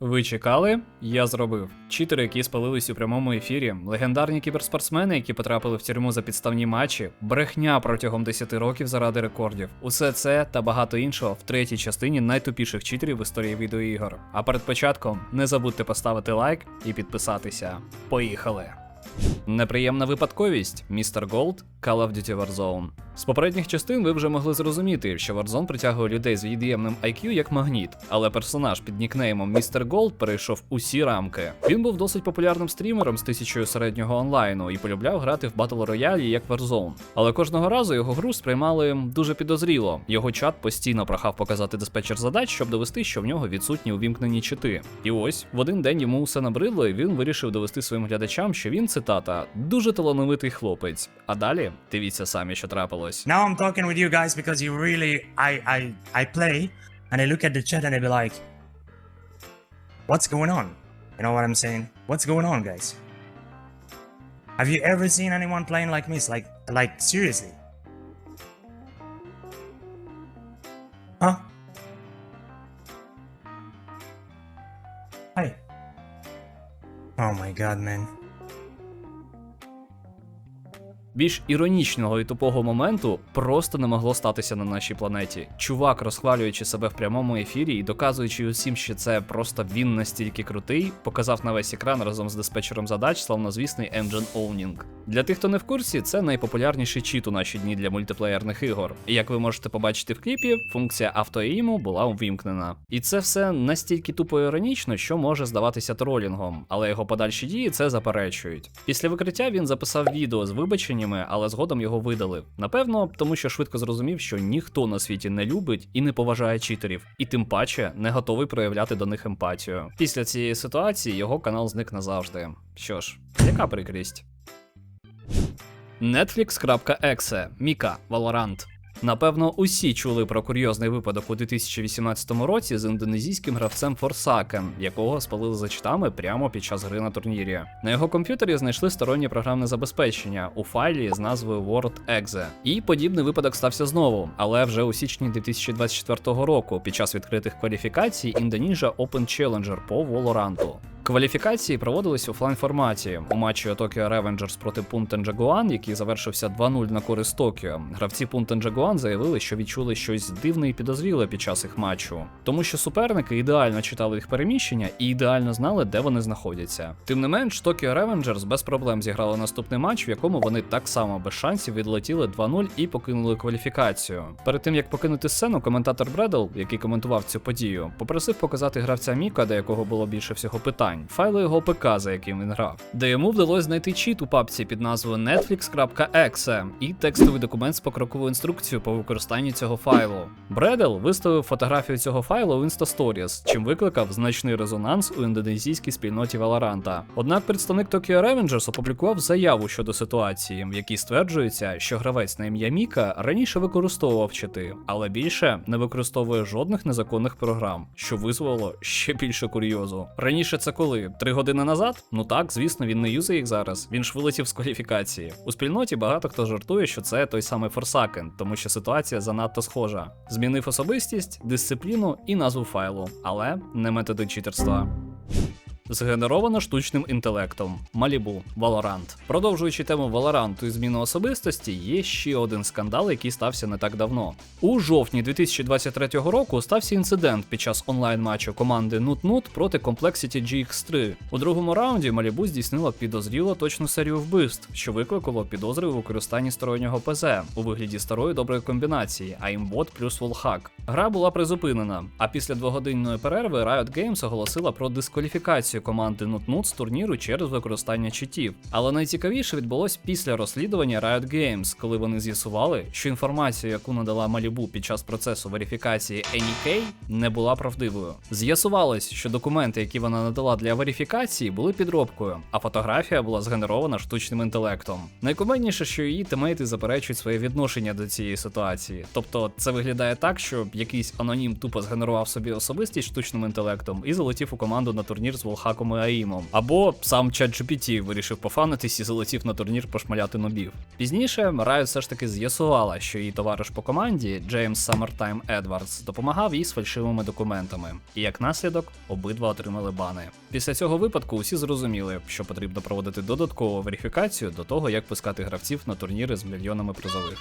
Ви чекали? Я зробив. Читери, які спалились у прямому ефірі, легендарні кіберспортсмени, які потрапили в тюрму за підставні матчі, брехня протягом 10 років заради рекордів. Усе це та багато іншого в третій частині найтупіших читерів в історії відеоігор. А перед початком не забудьте поставити лайк і підписатися. Поїхали! Неприємна випадковість, містер Голд, Call of Duty Warzone. З попередніх частин ви вже могли зрозуміти, що Warzone притягує людей з від'ємним IQ як магніт, але персонаж під нікнеймом Містер Голд перейшов усі рамки. Він був досить популярним стрімером з тисячою середнього онлайну і полюбляв грати в батл роялі як Warzone. Але кожного разу його гру сприймали дуже підозріло. Його чат постійно прохав показати диспетчер задач, щоб довести, що в нього відсутні увімкнені чити. І ось в один день йому все набридло, і він вирішив довести своїм глядачам, що він цитата дуже талановитий хлопець. А далі дивіться самі, що трапилось. Now I'm talking with you guys because you really I I I play and I look at the chat and I be like What's going on? You know what I'm saying? What's going on guys? Have you ever seen anyone playing like me? It's like like seriously? Huh? Hi. Oh my god, man. Більш іронічного і тупого моменту просто не могло статися на нашій планеті. Чувак, розхвалюючи себе в прямому ефірі і доказуючи усім, що це просто він настільки крутий, показав на весь екран разом з диспетчером задач славнозвісний Engine Owning. Для тих, хто не в курсі, це найпопулярніший чіт у наші дні для мультиплеєрних ігор. І як ви можете побачити в кліпі, функція автоіму була увімкнена. І це все настільки тупо іронічно, що може здаватися тролінгом, але його подальші дії це заперечують. Після викриття він записав відео з вибаченнями, але згодом його видали. Напевно, тому що швидко зрозумів, що ніхто на світі не любить і не поважає читерів, і тим паче не готовий проявляти до них емпатію. Після цієї ситуації його канал зник назавжди. Що ж, яка прикрість? Netflix.exe Міка Valorant. Напевно, усі чули про курйозний випадок у 2018 році з індонезійським гравцем Forsaken, якого спалили за читами прямо під час гри на турнірі. На його комп'ютері знайшли стороннє програмне забезпечення у файлі з назвою WordExe. І подібний випадок стався знову, але вже у січні 2024 року, під час відкритих кваліфікацій Indonesia Open Challenger по Valorant. Кваліфікації проводились в офлайн форматі. У матчі Tokyo Revengers проти Punten Jaguan, який завершився 2-0 на користь Токіо. Гравці Punten Jaguan заявили, що відчули щось дивне і підозріле під час їх матчу, тому що суперники ідеально читали їх переміщення і ідеально знали, де вони знаходяться. Тим не менш, Tokyo Revengers без проблем зіграли наступний матч, в якому вони так само без шансів відлетіли 2-0 і покинули кваліфікацію. Перед тим як покинути сцену, коментатор Бредл, який коментував цю подію, попросив показати гравця Міка, до якого було більше всього питань файли його ПК, за яким він грав, де йому вдалося знайти чіт у папці під назвою netflix.exe і текстовий документ з покроковою інструкцією по використанню цього файлу. Бредел виставив фотографію цього файлу в Instastories, чим викликав значний резонанс у індонезійській спільноті Valorant. Однак представник Tokyo Revengers опублікував заяву щодо ситуації, в якій стверджується, що гравець на ім'я Міка раніше використовував чити, але більше не використовує жодних незаконних програм, що визволило ще більше курйозу. Раніше це коли? Три години назад? Ну так, звісно, він не юзає їх зараз. Він ж вилетів з кваліфікації. У спільноті багато хто жартує, що це той самий Форсакен, тому що ситуація занадто схожа. Змінив особистість, дисципліну і назву файлу, але не методи читерства. Згенеровано штучним інтелектом Малібу Valorant. Продовжуючи тему Valorant і зміни особистості, є ще один скандал, який стався не так давно. У жовтні 2023 року стався інцидент під час онлайн-матчу команди NutNut проти Complexity GX3. У другому раунді Малібу здійснила підозріло точну серію вбивств, що викликало підозри у використанні стороннього ПЗ у вигляді старої доброї комбінації Aimbot плюс Wallhack. Гра була призупинена, а після двогодинної перерви Riot Games оголосила про дискваліфікацію команди NutNut з турніру через використання читів. Але найцікавіше відбулось після розслідування Riot Games, коли вони з'ясували, що інформація, яку надала Малібу під час процесу верифікації NEK, не була правдивою. З'ясувалось, що документи, які вона надала для верифікації, були підробкою, а фотографія була згенерована штучним інтелектом. Найкомедніше, що її тимейти заперечують своє відношення до цієї ситуації. Тобто, це виглядає так, що якийсь анонім тупо згенерував собі особистість штучним інтелектом і залетів у команду на турнір з Волха Хакоми Аїмом. Або сам ChatGPT вирішив пофанитись і залетів на турнір пошмаляти нобів. Пізніше Riot все ж таки з'ясувала, що її товариш по команді Джеймс Summertime Едвардс допомагав їй з фальшивими документами, і як наслідок обидва отримали бани. Після цього випадку усі зрозуміли, що потрібно проводити додаткову верифікацію до того, як пускати гравців на турніри з мільйонами призових.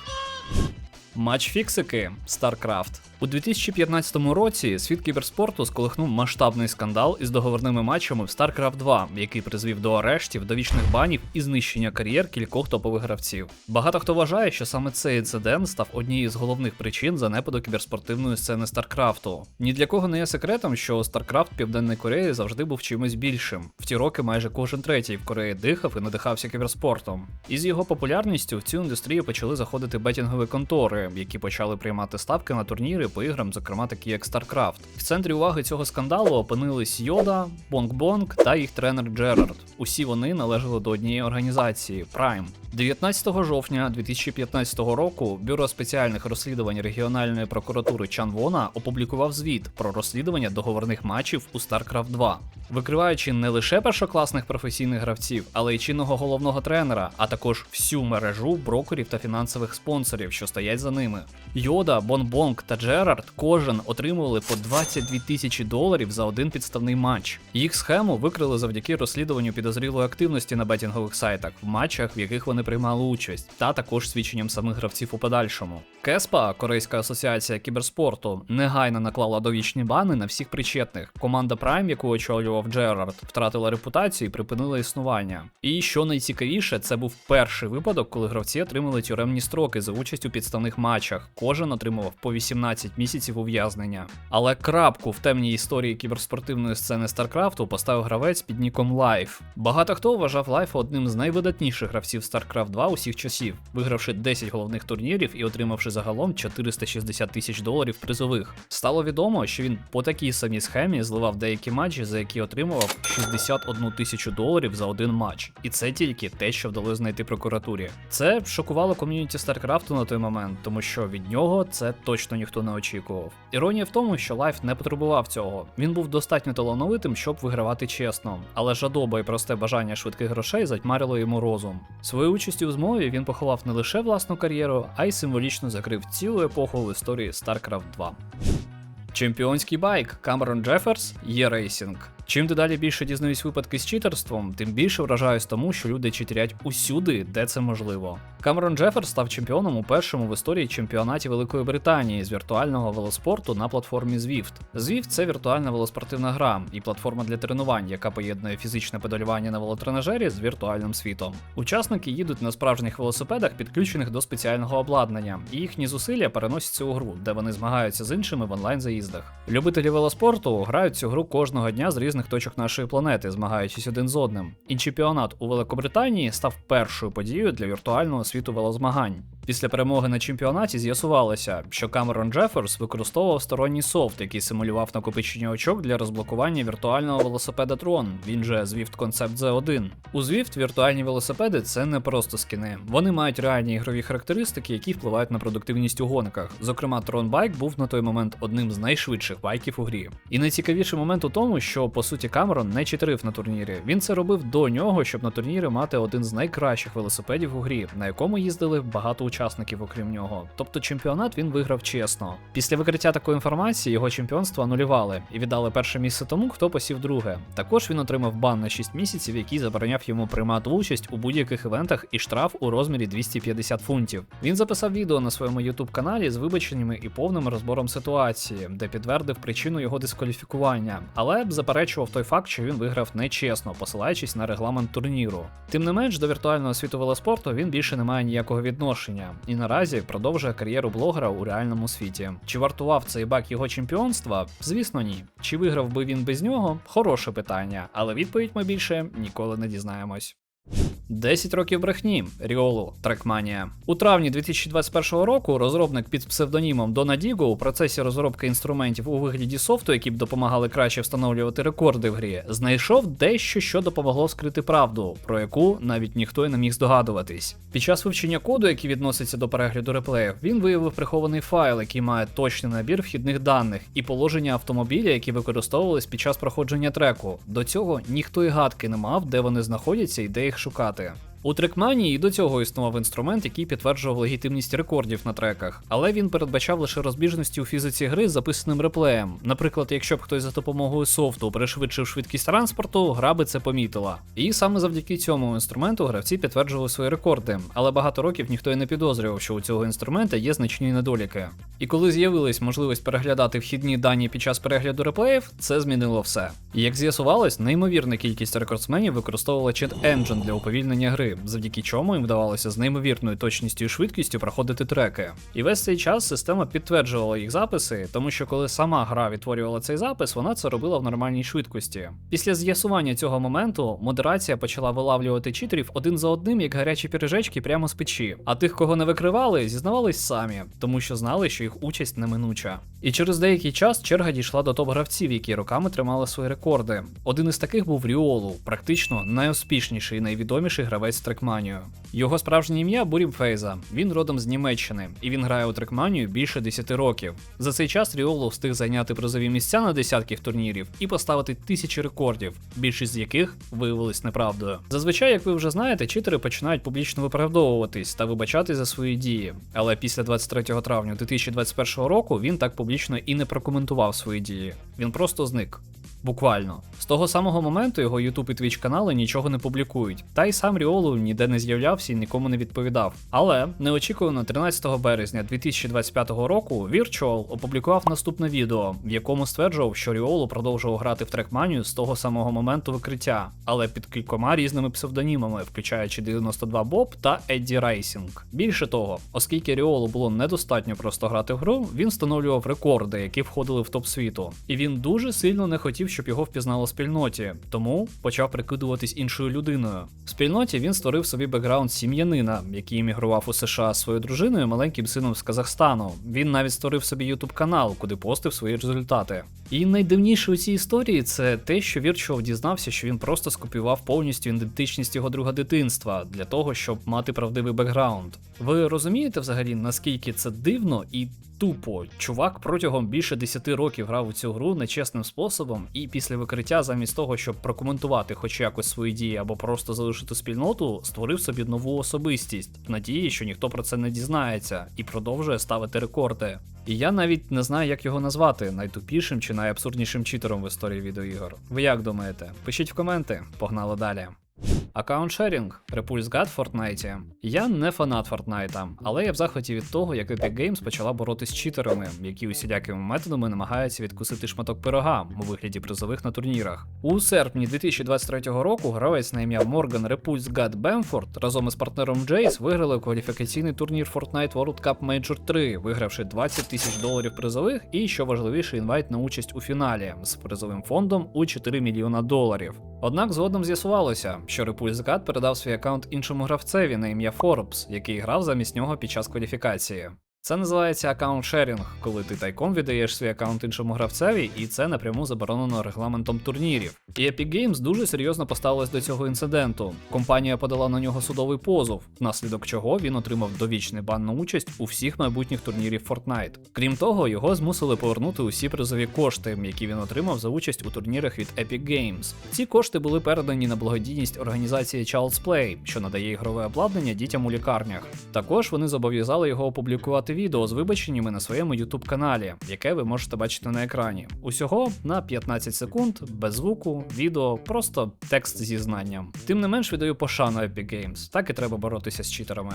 Матч фіксики StarCraft. У 2015 році світ кіберспорту сколихнув масштабний скандал із договорними матчами в StarCraft 2, який призвів до арештів, довічних банів і знищення кар'єр кількох топових гравців. Багато хто вважає, що саме цей інцидент став однією з головних причин занепаду кіберспортивної сцени StarCraft. Ні для кого не є секретом, що в Південній Кореї завжди був чимось більшим. В ті роки майже кожен третій в Кореї дихав і надихався кіберспортом. І з його популярністю в цю індустрію почали заходити бетінгові контори, які почали приймати ставки на турніри по іграм, зокрема такі як StarCraft. В центрі уваги цього скандалу опинились Йода, Бонг Бонг та їх тренер Джерард. Усі вони належали до однієї організації Prime. 19 жовтня 2015 року Бюро спеціальних розслідувань регіональної прокуратури Чанвона опублікував звіт про розслідування договорних матчів у StarCraft 2, викриваючи не лише першокласних професійних гравців, але й чинного головного тренера, а також всю мережу брокерів та фінансових спонсорів, що стоять за ними. Йода, Бонбонг та Джерард кожен отримували по 22 тисячі доларів за один підставний матч. Їх схему викрили завдяки розслідуванню підозрілої активності на бетінгових сайтах в матчах, в яких вони приймали участь, та також свідченням самих гравців у подальшому. Кеспа, Корейська асоціація кіберспорту, негайно наклала довічні бани на всіх причетних. Команда Prime, яку очолював Джерард, втратила репутацію і припинила існування. І що найцікавіше, це був перший випадок, коли гравці отримали тюремні строки за участь у підставних матчах. Кожен отримував по 18 місяців ув'язнення. Але крапку в темній історії кіберспортивної сцени Старкрафту поставив гравець під ніком Life. Багато хто вважав Лайфа одним з найвидатніших гравців StarCraft 2 усіх часів, вигравши 10 головних турнірів і отримавши загалом 460 тисяч доларів призових. Стало відомо, що він по такій самій схемі зливав деякі матчі, за які отримував 61 тисячу доларів за один матч. І це тільки те, що вдалося знайти прокуратурі. Це шокувало ком'юніті StarCraft на той момент, тому що від нього це точно ніхто не очікував. Іронія в тому, що Лайф не потребував цього. Він був достатньо талановитим, щоб вигравати чесно, але жадоба і просте бажання швидких грошей затьмарило йому розум. Своєю участю в змові він поховав не лише власну кар'єру, а й символічно закрив цілу епоху в історії StarCraft 2. Чемпіонський байк Камерон Джеферс є рейсінг. Чим дедалі більше дізнаюсь випадки з читерством, тим більше вражаюсь тому, що люди читерять усюди, де це можливо. Камерон Джеферс став чемпіоном у першому в історії чемпіонаті Великої Британії з віртуального велоспорту на платформі Zwift. Zwift – це віртуальна велоспортивна гра і платформа для тренувань, яка поєднує фізичне педалювання на велотренажері з віртуальним світом. Учасники їдуть на справжніх велосипедах, підключених до спеціального обладнання, і їхні зусилля переносяться у гру, де вони змагаються з іншими в онлайн заїздах. Любителі велоспорту грають цю гру кожного дня з різних точок нашої планети, змагаючись один з одним. І чемпіонат у Великобританії став першою подією для віртуального світу велозмагань. Після перемоги на чемпіонаті з'ясувалося, що Камерон Джеферс використовував сторонній софт, який симулював накопичення очок для розблокування віртуального велосипеда Tron, він же Zwift Concept Z1. У Zwift віртуальні велосипеди це не просто скини. Вони мають реальні ігрові характеристики, які впливають на продуктивність у гонках. Зокрема, Tron Bike був на той момент одним з найшвидших байків у грі. І найцікавіший момент у тому, що по суті Камерон не читерив на турнірі. Він це робив до нього, щоб на турнірі мати один з найкращих велосипедів у грі, на якому їздили багато учасників, окрім нього. Тобто чемпіонат він виграв чесно. Після викриття такої інформації його чемпіонство анулювали і віддали перше місце тому, хто посів друге. Також він отримав бан на 6 місяців, який забороняв йому приймати участь у будь-яких івентах і штраф у розмірі 250 фунтів. Він записав відео на своєму youtube каналі з вибаченнями і повним розбором ситуації, де підтвердив причину його дискваліфікування, але б заперечував той факт, що він виграв нечесно, посилаючись на регламент турніру. Тим не менш, до віртуального світу велоспорту він більше не має ніякого відношення і наразі продовжує кар'єру блогера у реальному світі. Чи вартував цей бак його чемпіонства? Звісно, ні. Чи виграв би він без нього? Хороше питання, але відповідь ми більше ніколи не дізнаємось. 10 років брехні Ріолу Трекманія. У травні 2021 року розробник під псевдонімом Дона Діго у процесі розробки інструментів у вигляді софту, які б допомагали краще встановлювати рекорди в грі, знайшов дещо, що допомогло скрити правду, про яку навіть ніхто й не міг здогадуватись. Під час вивчення коду, який відноситься до перегляду реплеїв, він виявив прихований файл, який має точний набір вхідних даних і положення автомобіля, які використовувались під час проходження треку. До цього ніхто і гадки не мав, де вони знаходяться і де їх шукати. У трекманії до цього існував інструмент, який підтверджував легітимність рекордів на треках, але він передбачав лише розбіжності у фізиці гри з записаним реплеєм. Наприклад, якщо б хтось за допомогою софту пришвидшив швидкість транспорту, гра би це помітила. І саме завдяки цьому інструменту гравці підтверджували свої рекорди, але багато років ніхто й не підозрював, що у цього інструмента є значні недоліки. І коли з'явилась можливість переглядати вхідні дані під час перегляду реплеїв, це змінило все. Як з'ясувалось, неймовірна кількість рекордсменів використовувала чит Engine для уповільнення гри, завдяки чому їм вдавалося з неймовірною точністю і швидкістю проходити треки. І весь цей час система підтверджувала їх записи, тому що коли сама гра відтворювала цей запис, вона це робила в нормальній швидкості. Після з'ясування цього моменту модерація почала вилавлювати читерів один за одним, як гарячі піріжечки прямо з печі. А тих, кого не викривали, зізнавались самі, тому що знали, що їх участь неминуча. І через деякий час черга дійшла до топ-гравців, які роками тримали свої рекорди. Один із таких був Ріолу, практично найуспішніший і найвідоміший гравець трекманію. Його справжнє ім'я Бурім Фейза. Він родом з Німеччини, і він грає у трекманію більше 10 років. За цей час Ріолу встиг зайняти призові місця на десятків турнірів і поставити тисячі рекордів, більшість з яких виявились неправдою. Зазвичай, як ви вже знаєте, читери починають публічно виправдовуватись та вибачатись за свої дії. Але після 23 травня 2021 року він так публічно і не прокоментував свої дії. Він просто зник. Буквально з того самого моменту його YouTube і Twitch канали нічого не публікують. Та й сам Ріолу ніде не з'являвся і нікому не відповідав. Але неочікувано 13 березня 2025 року Virtual опублікував наступне відео, в якому стверджував, що Ріолу продовжував грати в трекманію з того самого моменту викриття, але під кількома різними псевдонімами, включаючи 92 Bob та Eddie Racing. Більше того, оскільки Ріолу було недостатньо просто грати в гру, він встановлював рекорди, які входили в топ світу. І він дуже сильно не хотів, щоб його впізнало в спільноті, тому почав прикидуватись іншою людиною. В спільноті він створив собі бекграунд сім'янина, який іммігрував у США з своєю дружиною, і маленьким сином з Казахстану. Він навіть створив собі ютуб канал, куди постив свої результати. І найдивніше у цій історії це те, що Virtual дізнався, що він просто скопіював повністю ідентичність його друга дитинства для того, щоб мати правдивий бекграунд. Ви розумієте взагалі, наскільки це дивно і тупо? Чувак протягом більше 10 років грав у цю гру нечесним способом, і після викриття, замість того, щоб прокоментувати хоч якось свої дії або просто залишити спільноту, створив собі нову особистість в надії, що ніхто про це не дізнається, і продовжує ставити рекорди. І я навіть не знаю, як його назвати найтупішим чи найабсурднішим читером в історії відеоігор. Ви як думаєте? Пишіть в коменти, погнали далі. Аккаунт шерінг, God в Fortnite. Я не фанат Фортнайта, але я в захваті від того, як Epic Games почала боротися з читерами, які усілякими методами намагаються відкусити шматок пирога у вигляді призових на турнірах. У серпні 2023 року гравець на ім'я Repulse God Бемфорд разом із партнером Джейс виграли кваліфікаційний турнір Fortnite World Cup Major 3, вигравши 20 тисяч доларів призових і, що важливіше, інвайт на участь у фіналі з призовим фондом у 4 мільйона доларів. Однак згодом з'ясувалося, що Repulse God передав свій аккаунт іншому гравцеві на ім'я Forbes, який грав замість нього під час кваліфікації. Це називається аккаунт шерінг, коли ти тайком віддаєш свій аккаунт іншому гравцеві, і це напряму заборонено регламентом турнірів. І Epic Games дуже серйозно поставилась до цього інциденту. Компанія подала на нього судовий позов, внаслідок чого він отримав довічний бан на участь у всіх майбутніх турнірів Fortnite. Крім того, його змусили повернути усі призові кошти, які він отримав за участь у турнірах від Epic Games. Ці кошти були передані на благодійність організації Child's Play, що надає ігрове обладнання дітям у лікарнях. Також вони зобов'язали його опублікувати відео з вибаченнями на своєму YouTube каналі, яке ви можете бачити на екрані. Усього на 15 секунд, без звуку, відео, просто текст зі знанням. Тим не менш віддаю пошану Epic Games, так і треба боротися з читерами.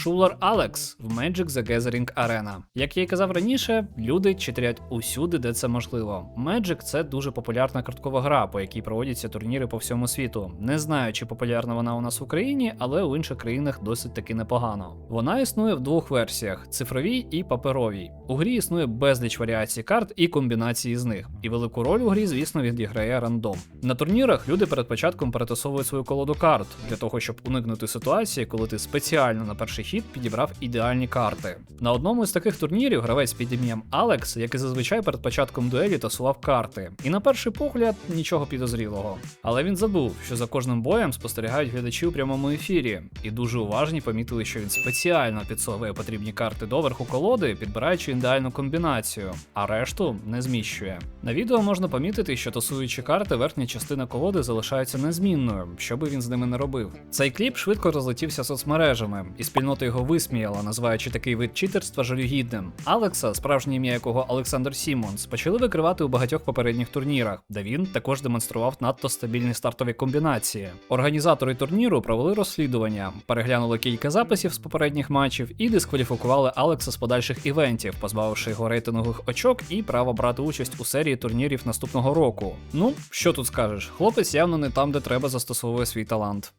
Шулер Алекс в Magic the Gathering Arena. Як я й казав раніше, люди читерять усюди, де це можливо. Magic це дуже популярна карткова гра, по якій проводяться турніри по всьому світу. Не знаю, чи популярна вона у нас в Україні, але у інших країнах досить таки непогано. Вона існує в двох версіях: цифровій і паперовій. У грі існує безліч варіацій карт і комбінацій з них. І велику роль у грі, звісно, відіграє рандом. На турнірах люди перед початком перетасовують свою колоду карт для того, щоб уникнути ситуації, коли ти спеціально на перший хід підібрав ідеальні карти. На одному із таких турнірів гравець під ім'ям Алекс, як і зазвичай перед початком дуелі тасував карти. І на перший погляд нічого підозрілого. Але він забув, що за кожним боєм спостерігають глядачі у прямому ефірі, і дуже уважні помітили, що він спеціально підсовує потрібні карти доверху колоди, підбираючи ідеальну комбінацію, а решту не зміщує. На відео можна помітити, що тасуючи карти, верхня частина колоди залишається незмінною, що би він з ними не робив. Цей кліп швидко розлетівся соцмережами, і спільнота його висміяла, називаючи такий вид читерства жалюгідним. Алекса, справжнє ім'я якого Олександр Сімонс, почали викривати у багатьох попередніх турнірах, де він також демонстрував надто стабільні стартові комбінації. Організатори турніру провели розслідування, переглянули кілька записів з попередніх матчів і дискваліфікували Алекса з подальших івентів, позбавивши його рейтингових очок і права брати участь у серії турнірів наступного року. Ну, що тут скажеш, хлопець явно не там, де треба застосовує свій талант.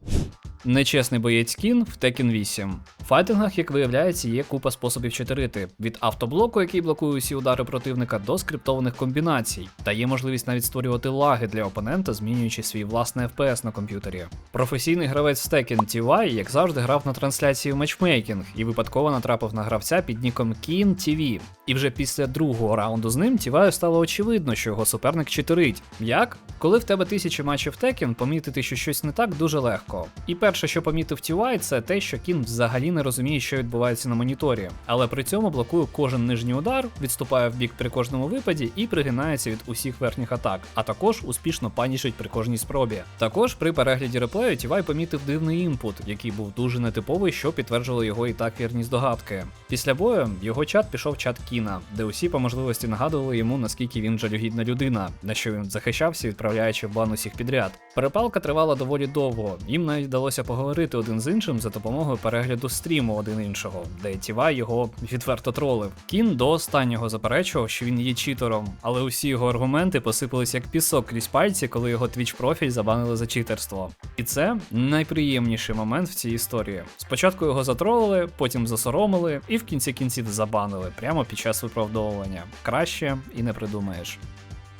Нечесний боєць кін в Tekken 8. Файтингах, як виявляється, є купа способів читерити від автоблоку, який блокує усі удари противника, до скриптованих комбінацій, та є можливість навіть створювати лаги для опонента, змінюючи свій власний FPS на комп'ютері. Професійний гравець в Tekken TY, як завжди, грав на трансляції в матчмейкінг і випадково натрапив на гравця під ніком Keen TV. І вже після другого раунду з ним Тіваю стало очевидно, що його суперник читерить. Як? Коли в тебе тисячі матчів Tekken, помітити, що щось не так, дуже легко. І перше, що помітив TY, це те, що Кін взагалі не розуміє, що відбувається на моніторі, але при цьому блокує кожен нижній удар, відступає в бік при кожному випаді і пригинається від усіх верхніх атак, а також успішно панішить при кожній спробі. Також при перегляді реплею TY помітив дивний інпут, який був дуже нетиповий, що підтверджувало його і так вірні здогадки. Після бою його чат пішов чат Кіна, де усі по можливості нагадували йому, наскільки він жалюгідна людина, на що він захищався, відправляючи в бан усіх підряд. Перепалка тривала доволі довго. Їм навіть вдалося поговорити один з іншим за допомогою перегляду стріму один іншого, де Тівай його відверто тролив. Кін до останнього заперечував, що він є читером, але усі його аргументи посипались як пісок крізь пальці, коли його твіч профіль забанили за читерство. І це найприємніший момент в цій історії. Спочатку його затролили, потім засоромили, і в кінці кінців забанили прямо під час виправдовування. Краще і не придумаєш.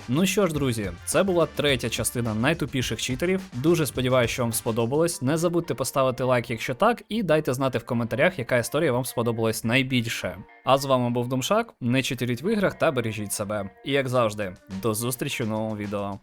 Ну що ж, друзі, це була третя частина найтупіших читерів. Дуже сподіваюся, що вам сподобалось. Не забудьте поставити лайк, якщо так, і дайте знати в коментарях, яка історія вам сподобалась найбільше. А з вами був Думшак. Не читеріть в іграх та бережіть себе. І як завжди, до зустрічі в новому відео.